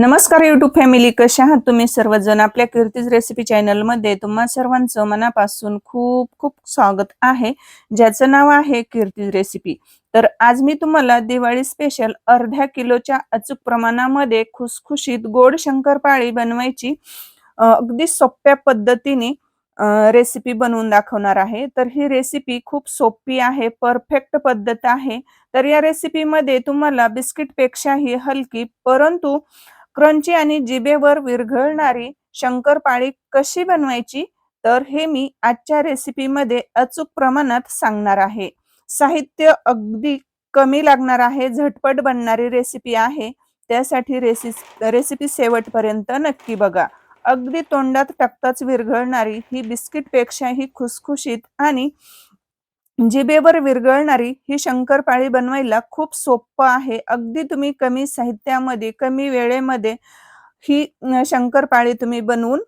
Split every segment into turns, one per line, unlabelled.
नमस्कार YouTube family कशा आहात तुम्ही सर्वजण? आपल्या कीर्तीज रेसिपी चॅनलमध्ये तुम्हा सर्वांचं मनापासून खूप खूप स्वागत आहे. ज्याचं नाव आहे कीर्तीज रेसिपी तर आज मी तुम्हाला दिवाळी स्पेशल अर्ध्या किलोच्या अचूक प्रमाणामध्ये खुसखुशीत गोड शंकरपाळी बनवायची अगदी सोप्या पद्धतीने रेसिपी बनवून दाखवणार आहे. तर ही रेसिपी खूप सोपी आहे परफेक्ट पद्धत आहे. तर या रेसिपीमध्ये तुम्हाला बिस्किटपेक्षाही हलकी परंतु क्रंची आणि जिभेवर विरघळणारी शंकरपाळी कशी बनवायची? तर हे मी आजच्या रेसिपीमध्ये अचूक प्रमाणात सांगणार आहे. साहित्य अगदी कमी लागणार आहे झटपट बनणारी रेसिपी आहे. त्यासाठी रेसि रेसिपी शेवटपर्यंत नक्की बघा. अगदी तोंडात टाकताच विरघळणारी ही बिस्किटपेक्षाही खुसखुशीत आणि जिभेवर विरघळणारी ही शंकरपाळी बनवायला खूप सोपं आहे. अगदी तुम्ही कमी साहित्यामध्ये कमी वेळेमध्ये ही शंकरपाळी तुम्ही बनवून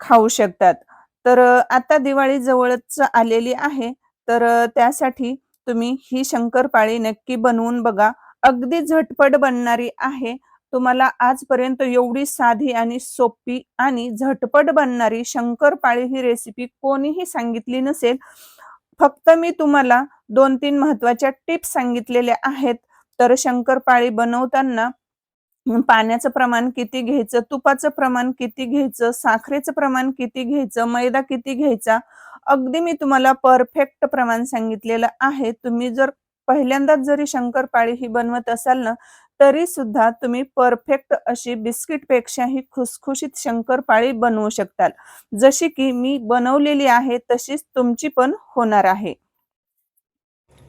खाऊ शकतात. तर आता दिवाळी जवळच आलेली आहे. तर त्यासाठी तुम्ही ही शंकरपाळी नक्की बनवून बघा. अगदी झटपट बनणारी आहे. तुम्हाला आजपर्यंत एवढी साधी आणि सोपी आणि झटपट बनणारी शंकरपाळी ही रेसिपी कोणीही सांगितली नसेल फक्त मी तुम्हाला दोन तीन महत्त्वाच्या टिप्स सांगितलेल्या आहेत. तर शंकरपाळी बनवताना पाण्याचं प्रमाण किती घ्यायचं तुपाचं प्रमाण किती घ्यायचं साखरेचं प्रमाण किती घ्यायचं मैदा किती घ्यायचा अगदी मी तुम्हाला परफेक्ट प्रमाण सांगितलेलं आहे. तुम्ही जर पहिल्यांदाच जरी शंकरपाळी ही बनवत असाल ना तरी सुद्धा तुम्ही परफेक्ट अशी बिस्किटपेक्षाही खुसखुशीत शंकरपाळी बनवू शकताल. जशी की मी बनवलेली आहे तशीच तुमची पण होणार आहे.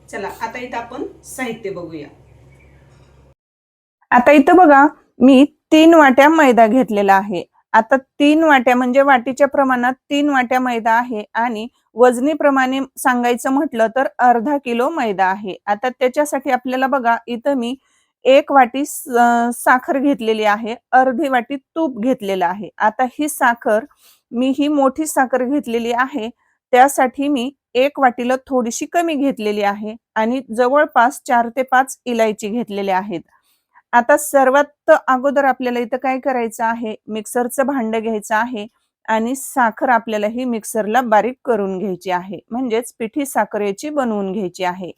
चला आता इथं आपण साहित्य बघूया. आता इथं बघा मी तीन वाट्या मैदा घेतलेला आहे. आता तीन वाट्या म्हणजे वाटीच्या प्रमाणात तीन वाट्या मैदा आहे आणि वजनीप्रमाणे सांगायचं म्हटलं तर अर्धा किलो मैदा आहे. आता त्याच्यासाठी आपल्याला बघा इथं मी एक वाटी साखर घेतलेली आहे अर्धी वाटी तूप घेतलेलं आहे. आता ही साखर मी ही मोठी साखर घेतलेली आहे त्यासाठी मी एक वाटीला थोडीशी कमी घेतलेली आहे आणि जवळपास चार ते पाच इलायची घेतलेल्या आहेत. आता सर्वात अगोदर आपल्याला इथं काय करायचं आहे मिक्सरचं भांड घ्यायचं आहे आणि साखर आपल्याला ही मिक्सरला बारीक करून घ्यायची आहे. म्हणजेच पिठी साखरेची बनवून घ्यायची आहे.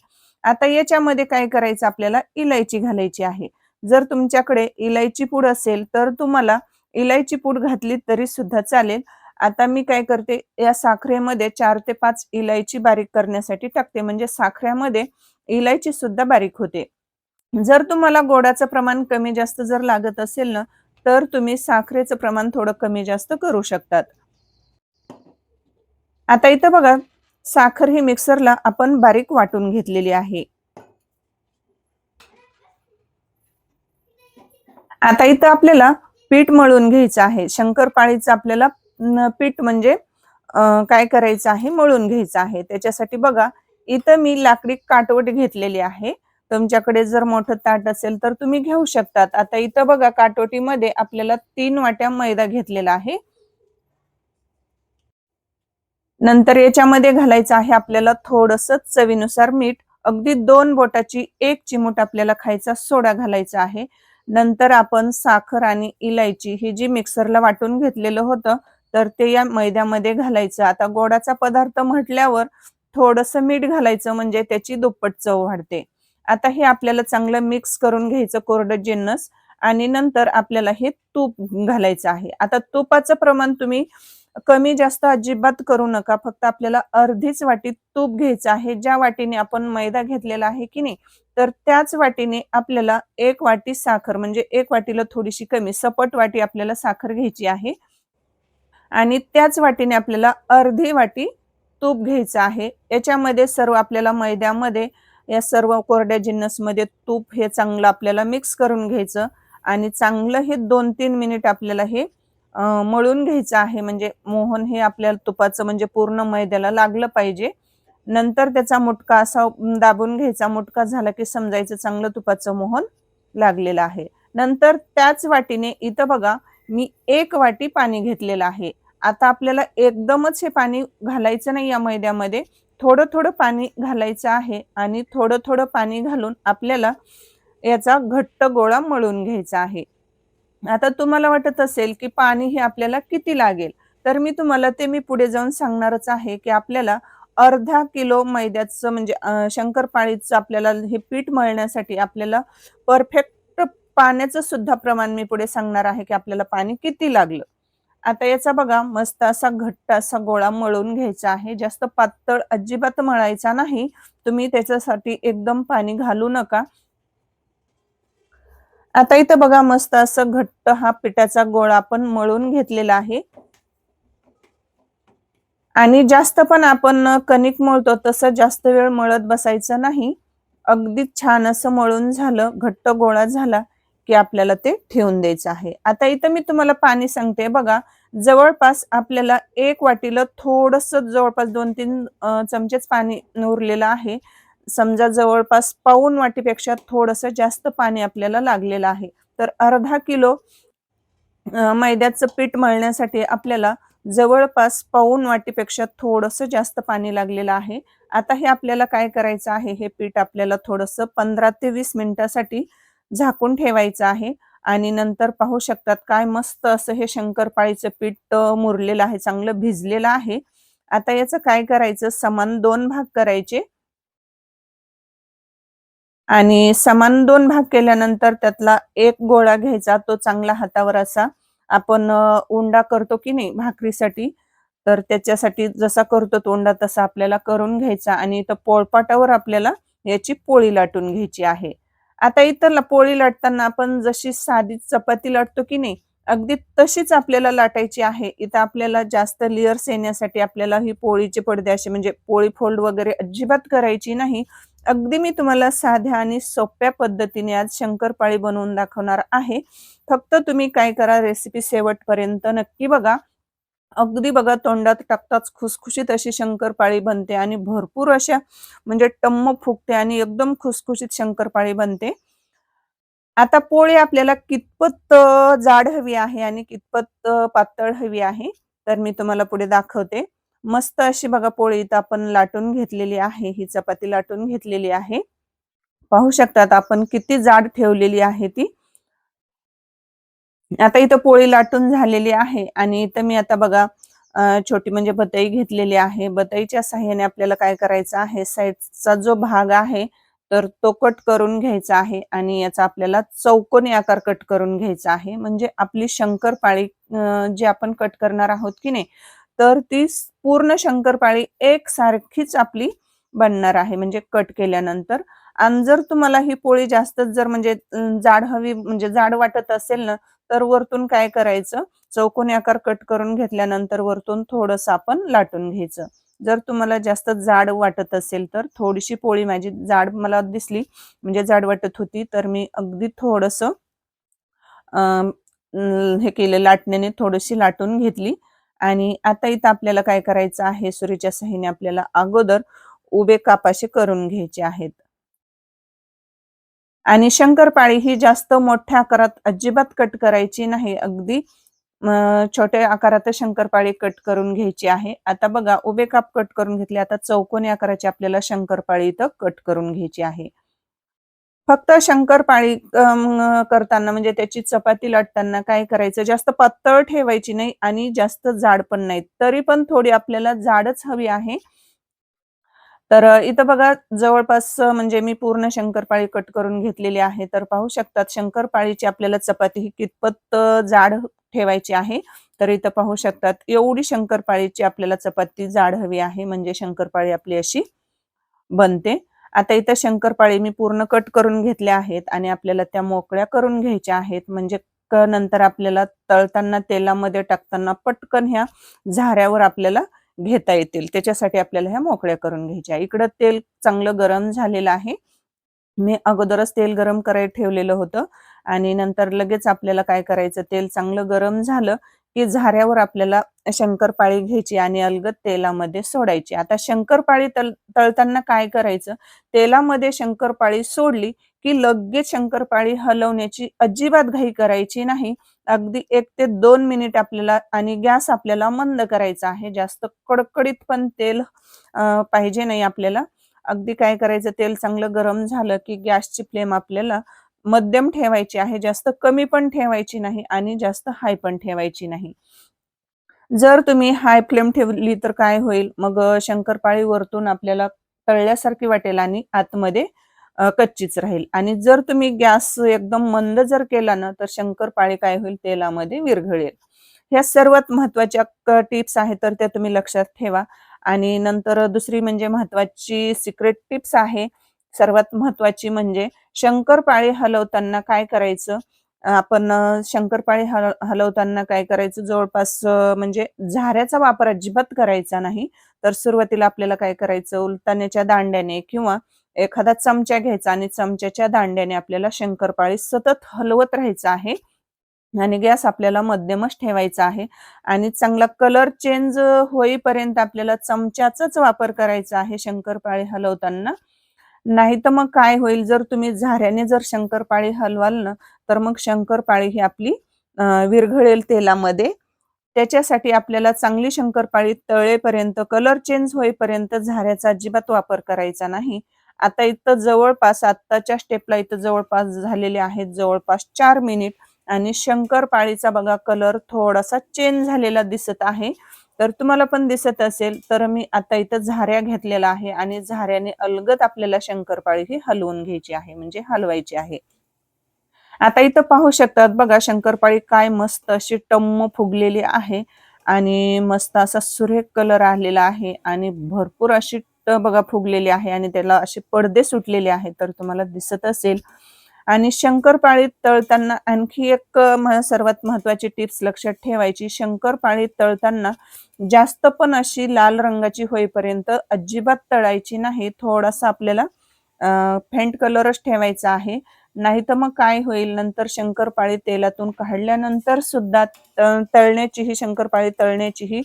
आता याच्यामध्ये काय करायचं आपल्याला? इलायची घालायची आहे. जर तुमच्याकडे इलायची पूड असेल तर तुम्हाला इलायची पूड घातली तरी सुद्धा चालेल. आता मी काय करते या साखरेमध्ये चार ते पाच इलायची बारीक करण्यासाठी टाकते. म्हणजे साखरेमध्ये इलायची सुद्धा बारीक होते. जर तुम्हाला गोडाचं प्रमाण कमी जास्त जर लागत असेल ना तर तुम्ही साखरेचं प्रमाण थोडं कमी जास्त करू शकतात. आता इथं बघा साखर ही मिक्सरला आपण बारीक वाटून घेतलेली आहे. आता इथं आपल्याला पीठ मळून घ्यायचं आहे. शंकरपाळीचं आपल्याला पीठ म्हणजे काय करायचं आहे? मळून घ्यायचं आहे. त्याच्यासाठी बघा इथं मी लाकडी काटवट घेतलेली आहे. तुमच्याकडे जर मोठं ताट असेल तर तुम्ही घेऊ शकतात. आता इथं बघा काटोटीमध्ये आपल्याला तीन वाट्या मैदा घेतलेला आहे. नंतर याच्यामध्ये घालायचं आहे आपल्याला थोडस चवीनुसार मीठ. अगदी दोन बोटाची एक चिमूट आपल्याला खायचा सोडा घालायचा आहे. नंतर आपण साखर आणि इलायची ही जी मिक्सरला वाटून घेतलेलं होतं तर ते या मैद्यामध्ये घालायचं. आता गोडाचा पदार्थ म्हटल्यावर थोडंसं मीठ घालायचं म्हणजे त्याची दुप्पट चव वाढते. आता हे आपल्याला चांगलं मिक्स करून घ्यायचं कोरडं जिन्नस आणि नंतर आपल्याला हे तूप घालायचं आहे. आता तुपाचं प्रमाण तुम्ही कमी जास्त अजिबात करू नका. फक्त आपल्याला अर्धीच वाटी तूप घ्यायचं आहे. ज्या वाटीने आपण मैदा घेतलेला आहे की नाही तर त्याच वाटीने आपल्याला एक वाटी साखर म्हणजे एक वाटीला थोडीशी कमी सपट वाटी आपल्याला साखर घ्यायची आहे. आणि त्याच वाटीने आपल्याला अर्धी वाटी तूप घ्यायचं आहे. याच्यामध्ये सर्व आपल्याला मैद्यामध्ये या सर्व कोरड्या जिन्नसमध्ये तूप हे चांगलं आपल्याला मिक्स करून घ्यायचं. आणि चांगलं हे दोन तीन मिनिट आपल्याला हे मळून घ्यायचं आहे. म्हणजे मोहन हे आपल्याला तुपाचं म्हणजे पूर्ण मैद्याला लागलं पाहिजे. नंतर त्याचा मुटका असा दाबून घ्यायचा. मुटका झाला की समजायचं चांगलं तुपाचं मोहन लागलेलं आहे. नंतर त्याच वाटीने इथं बघा मी एक वाटी पाणी घेतलेलं आहे. आता आपल्याला एकदमच हे पाणी घालायचं नाही या मैद्यामध्ये. थोडं थोडं पाणी घालायचं आहे आणि थोडं थोडं पाणी घालून आपल्याला याचा घट्ट गोळा मळून घ्यायचा आहे. आता तुम्हाला वाटत असेल की पाणी हे आपल्याला किती लागेल? तर मी तुम्हाला ते मी पुढे जाऊन सांगणारच आहे की आपल्याला अर्धा किलो मैद्याचं म्हणजे शंकरपाळीचं आपल्याला हे पीठ मळण्यासाठी आपल्याला परफेक्ट पाण्याचं सुद्धा प्रमाण मी पुढे सांगणार आहे की आपल्याला पाणी किती लागलं. आता याचा बघा मस्त असा घट्ट असा गोळा मळून घ्यायचा आहे. जास्त पातळ अजिबात मळायचा नाही. तुम्ही त्याच्यासाठी एकदम पाणी घालू नका. आता इथं बघा मस्त असं घट्ट हा पिठाचा गोळा आपण मळून घेतलेला आहे. आणि जास्त पण आपण कणिक मळतो तसं जास्त वेळ मळत बसायचं नाही. अगदी छान असं मळून झालं घट्ट गोळा झाला की आपल्याला ते ठेवून द्यायचं आहे. आता इथं मी तुम्हाला पाणी सांगते बघा जवळपास आपल्याला एक वाटीला थोडस जवळपास दोन तीन चमचेच पाणी उरलेलं आहे. समजा जवळपास पाऊन वाटीपेक्षा थोडस जास्त पाणी आपल्याला लागलेलं आहे. तर अर्धा किलो मैद्याचं पीठ मळण्यासाठी आपल्याला जवळपास पाऊन वाटीपेक्षा थोडस जास्त पाणी लागलेलं आहे. आता हे आपल्याला काय करायचं आहे? हे पीठ आपल्याला थोडस पंधरा ते वीस मिनिटासाठी झाकून ठेवायचं आहे आणि नंतर पाहू शकतात काय मस्त असं हे शंकरपाळीचं पीठ मुरलेलं आहे चांगलं भिजलेलं आहे. आता याचं काय करायचं? समान दोन भाग करायचे. आणि समान दोन भाग केल्यानंतर त्यातला एक गोळा घ्यायचा तो चांगला हातावर असा. आपण उंडा करतो की नाही भाकरीसाठी तर त्याच्यासाठी जसा करतो तोंडा तसा आपल्याला करून घ्यायचा आणि इथं पोळपाटावर आपल्याला याची पोळी लाटून घ्यायची आहे. आता इथं पोळी लाटताना आपण जशी साधी चपाती लाटतो की नाही अगदी तशीच आपल्याला लाटायची आहे. इथं आपल्याला जास्त लेअर्स येण्यासाठी आपल्याला ही पोळीचे पडदे असे म्हणजे पोळी फोल्ड वगैरे अजिबात करायची नाही. अगदी मी तुम्हाला साध्या आणि सोप्या पद्धतीने आज शंकरपाळी बनवून दाखवणार आहे. फक्त तुम्ही काय करा रेसिपी शेवटपर्यंत नक्की बघा. अगदी बघा तोंडात टाकताच खुसखुशीत अशी शंकरपाळी बनते आणि भरपूर अशा म्हणजे टम्म फुगते आणि एकदम खुसखुशीत शंकरपाळी बनते. आता पोळी आपल्याला कितपत जाड हवी आहे आणि कितपत पातळ हवी आहे तर मी तुम्हाला पुढे दाखवते. मस्त अशी बघा पोळी इथं आपण लाटून घेतलेली आहे ही चपाती लाटून घेतलेली आहे. पाहू शकतात आपण किती जाड ठेवलेली आहे ती. आता इथं पोळी लाटून झालेली आहे आणि इथं मी आता बघा छोटी म्हणजे बतई घेतलेली आहे. बतईच्या साह्याने आपल्याला काय करायचं आहे साईडचा जो भाग आहे तर तो कट करून घ्यायचा आहे आणि याचा आपल्याला चौकोनी आकार कट करून घ्यायचा आहे. म्हणजे आपली शंकरपाळी जी आपण कट करणार आहोत की नाही तर ती पूर्ण शंकरपाळी एक सारखीच आपली बनणार आहे म्हणजे कट केल्यानंतर. आणि जर तुम्हाला ही पोळी जास्तच जर म्हणजे जाड हवी म्हणजे जाड वाटत असेल ना तर वरतून काय करायचं? चौकोनी आकार कट करून घेतल्यानंतर वरतून थोडस आपण लाटून घ्यायचं. जर तुम्हाला जास्त जाड वाटत असेल तर थोडीशी पोळी माझी जाड मला दिसली म्हणजे जाड वाटत होती तर मी अगदी थोडस हे केलं लाटण्याने थोडीशी लाटून घेतली. आणि आता इथं आपल्याला काय करायचं आहे? सुरीच्या साह्याने आपल्याला अगोदर उभे कापाशे करून घ्यायचे आहेत. आणि शंकरपाळी ही जास्त मोठ्या आकारात अजिबात कट करायची नाही. अगदी छोट्या आकारात शंकरपाळी कट करून घ्यायची आहे. आता बघा उभे काप कट करून घेतले. आता चौकोनी आकाराची आपल्याला शंकरपाळी इथं कट करून घ्यायची आहे. फक्त शंकरपाळी करताना म्हणजे त्याची चपाती लाटताना काय करायचं? जास्त पातळ ठेवायची नाही आणि जास्त जाड पण नाही तरी पण थोडी आपल्याला जाडच हवी आहे. तर इथं बघा जवळपास म्हणजे मी पूर्ण शंकरपाळी कट करून घेतलेली आहे. तर पाहू शकतात शंकरपाळीची आपल्याला चपाती ही कितपत जाड ठेवायची आहे. तर इथं पाहू शकतात एवढी शंकरपाळीची आपल्याला चपाती जाड हवी आहे. म्हणजे शंकरपाळी आपली अशी बनते. आता इथं शंकरपाळी मी पूर्ण कट करून घेतल्या आहेत आणि आपल्याला त्या मोकळ्या करून घ्यायच्या आहेत. म्हणजे नंतर आपल्याला तळताना तेलामध्ये टाकताना पटकन ह्या झाऱ्यावर आपल्याला घेता येतील. त्याच्यासाठी आपल्याला ह्या मोकळ्या करून घ्यायच्या. इकडं तेल चांगलं गरम झालेलं आहे. मी अगोदरच तेल गरम करायला ठेवलेलं होतं. आणि नंतर लगेच आपल्याला काय करायचं? तेल चांगलं गरम झालं की झाऱ्यावर आपल्याला शंकरपाळी घ्यायची आणि अलगद तेलामध्ये सोडायची. आता शंकरपाळी तल तळताना काय करायचं? तेलामध्ये शंकरपाळी सोडली की लगेच शंकरपाळी हलवण्याची अजिबात घाई करायची नाही. अगदी एक ते दोन मिनिट आपल्याला आणि गॅस आपल्याला मंद करायचा आहे. जास्त कडकडीत पण तेल पाहिजे नाही आपल्याला. अगदी काय करायचं? तेल चांगलं गरम झालं की गॅसची फ्लेम आपल्याला मध्यम ठेवायची आहे जास्त कमी पण ठेवायची नाही आणि जास्त हाय पण ठेवायची नाही. जर तुम्ही हाय फ्लेम ठेवली तर काय होईल? मग शंकरपाळी वरतून आपल्याला तळल्यासारखी वाटेल आणि आतमध्ये कच्चीच राहील. आणि जर तुम्ही गॅस एकदम मंद जर केला ना तर शंकरपाळी काय होईल? तेलामध्ये विरघळेल. ह्या सर्वात महत्त्वाच्या टिप्स आहेत तर त्या तुम्ही लक्षात ठेवा. आणि नंतर दुसरी म्हणजे महत्वाची सिक्रेट टिप्स आहे सर्वात महत्वाची म्हणजे शंकरपाळी हलवताना काय करायचं? आपण शंकरपाळी हल हलवताना काय करायचं? जवळपास म्हणजे झाऱ्याचा वापर अजिबात करायचा नाही. तर सुरुवातीला आपल्याला काय करायचं? उलताण्याच्या दांड्याने किंवा एखादा चमचा घ्यायचा आणि चमच्याच्या दांड्याने आपल्याला शंकरपाळी सतत हलवत राहायचं आहे आणि गॅस आपल्याला मध्यमच ठेवायचा आहे आणि चांगला कलर चेंज होईपर्यंत आपल्याला चमच्याचाच वापर करायचा आहे शंकरपाळी हलवताना. नाही तर मग काय होईल? जर तुम्ही झाऱ्याने जर शंकरपाळी हलवाल ना तर मग शंकरपाळी ही आपली विरघळेल तेलामध्ये. त्याच्यासाठी आपल्याला चांगली शंकरपाळी तळेपर्यंत कलर चेंज होईपर्यंत झाऱ्याचा अजिबात वापर करायचा नाही. आता इथं जवळपास आत्ताच्या स्टेपला इथं जवळपास झालेले आहेत जवळपास चार मिनिट आणि शंकरपाळीचा बघा कलर थोडासा चेंज झालेला दिसत आहे. तर तुम्हाला पण दिसत असेल तर मी आता इथं झाऱ्या घेतलेला आहे आणि झाऱ्याने अलगत आपल्याला शंकरपाळी ही हलवून घ्यायची आहे म्हणजे हलवायची आहे. आता इथं पाहू शकतात बघा शंकरपाळी काय मस्त अशी टम्म फुगलेली आहे आणि मस्त असा सुरेख कलर आलेला आहे आणि भरपूर अशी बघा फुगलेली आहे आणि त्याला असे पडदे सुटलेले आहेत तर तुम्हाला दिसत असेल आणि शंकरपाळीत तळताना आणखी एक सर्वात महत्वाची टिप्स लक्षात ठेवायची. शंकरपाळीत तळताना जास्त पण अशी लाल रंगाची होईपर्यंत अजिबात तळायची नाही. थोडासा आपल्याला फेंट कलरच ठेवायचा आहे. नाही तर मग काय होईल? नंतर शंकरपाळी तेलातून काढल्यानंतर सुद्धा तळण्याची ही शंकरपाळी तळण्याची ही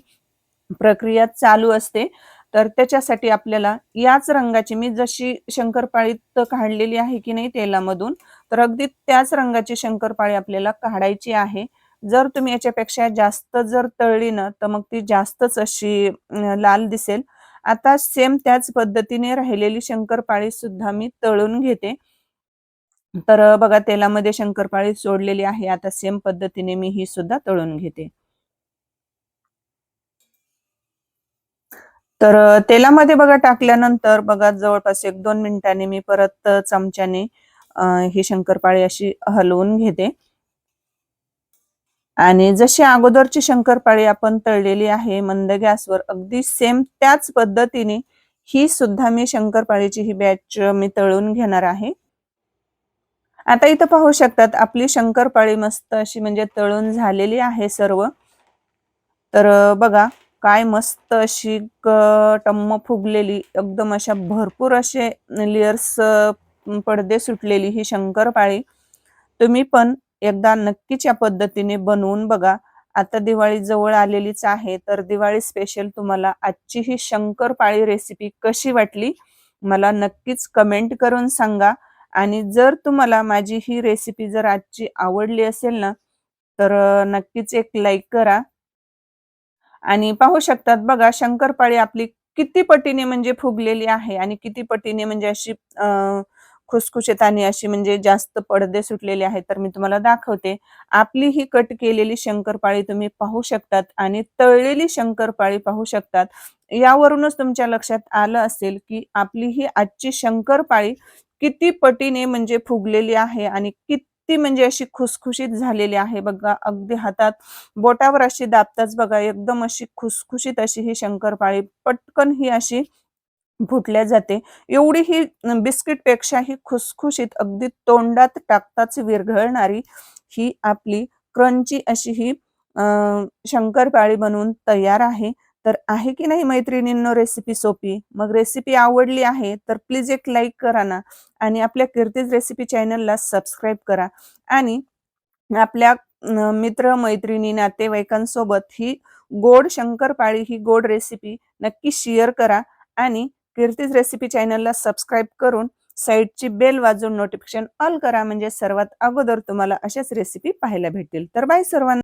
प्रक्रिया चालू असते. तर त्याच्यासाठी आपल्याला याच रंगाची मी जशी शंकरपाळीत काढलेली आहे की नाही तेलामधून तर अगदी त्याच रंगाची शंकरपाळी आपल्याला काढायची आहे. जर तुम्ही याच्यापेक्षा जास्त जर तळली ना तर मग ती जास्तच अशी लाल दिसेल. आता सेम त्याच पद्धतीने राहिलेली शंकरपाळी सुद्धा मी तळून घेते. तर बघा तेलामध्ये शंकरपाळी सोडलेली आहे. आता सेम पद्धतीने मी ही सुद्धा तळून घेते. तर तेलामध्ये बघा टाकल्यानंतर बघा जवळपास एक दोन मिनिटांनी मी परत चमच्याने ही शंकरपाळी अशी हलवून घेते. आणि जशी अगोदरची शंकरपाळी आपण तळलेली आहे मंद गॅसवर अगदी सेम त्याच पद्धतीने ही सुद्धा मी शंकरपाळीची ही बॅच मी तळून घेणार आहे. आता इथं पाहू शकतात आपली शंकरपाळी मस्त अशी म्हणजे तळून झालेली आहे सर्व. तर बघा काय मस्त अशी टम्म फुगलेली एकदम अशा भरपूर असे लेयर्स पडदे सुटलेली ही शंकरपाळी. तुम्ही पण एकदा नक्कीच या पद्धतीने बनवून बघा. आता दिवाळी जवळ आलेलीच आहे तर दिवाळी स्पेशल तुम्हाला आजची ही शंकरपाळी रेसिपी कशी वाटली मला नक्कीच कमेंट करून सांगा. आणि जर तुम्हाला माझी ही रेसिपी जर आजची आवडली असेल ना तर नक्कीच एक लाईक करा. आणि पाहू शकतात बघा शंकरपाळी आपली किती पटीने म्हणजे फुगलेली आहे आणि किती पटीने म्हणजे अशी खुसखुशीत आणि अशी म्हणजे जास्त पडदे सुटलेले आहेत. तर मी तुम्हाला दाखवते. आपली ही कट केलेली शंकरपाळी तुम्ही पाहू शकतात आणि तळलेली शंकरपाळी पाहू शकतात. यावरूनच तुमच्या लक्षात आलं असेल की आपली ही आजची शंकरपाळी किती पटीने म्हणजे फुगलेली आहे आणि किती ती म्हणजे अशी खुसखुशीत झालेली आहे. बघा अगदी हातात बोटावर अशी दाबताच बघा एकदम अशी खुसखुशीत अशी ही शंकरपाळी पटकन ही अशी फुटल्या जाते. एवढी ही बिस्किटपेक्षा ही खुसखुशीत अगदी तोंडात टाकताच विरघळणारी ही आपली क्रंची अशी ही शंकरपाळी बनवून तयार आहे. तर आहे की नाही मैत्रिणींनो रेसिपी सोपी? मग रेसिपी आवडली आहे तर प्लीज एक लाईक करा ना आणि आपल्या कीर्तीज रेसिपी चॅनलला सबस्क्राईब करा. आणि आपल्या मित्र मैत्रिणी नातेवाईकांसोबत ही गोड शंकरपाळी ही गोड रेसिपी नक्की शेअर करा आणि कीर्तीज रेसिपी चॅनलला सबस्क्राईब करून साईडची बेल वाजवून नोटिफिकेशन ऑल करा. म्हणजे सर्वात अगोदर तुम्हाला अशाच रेसिपी पाहायला भेटतील. तर बाय सर्वांना.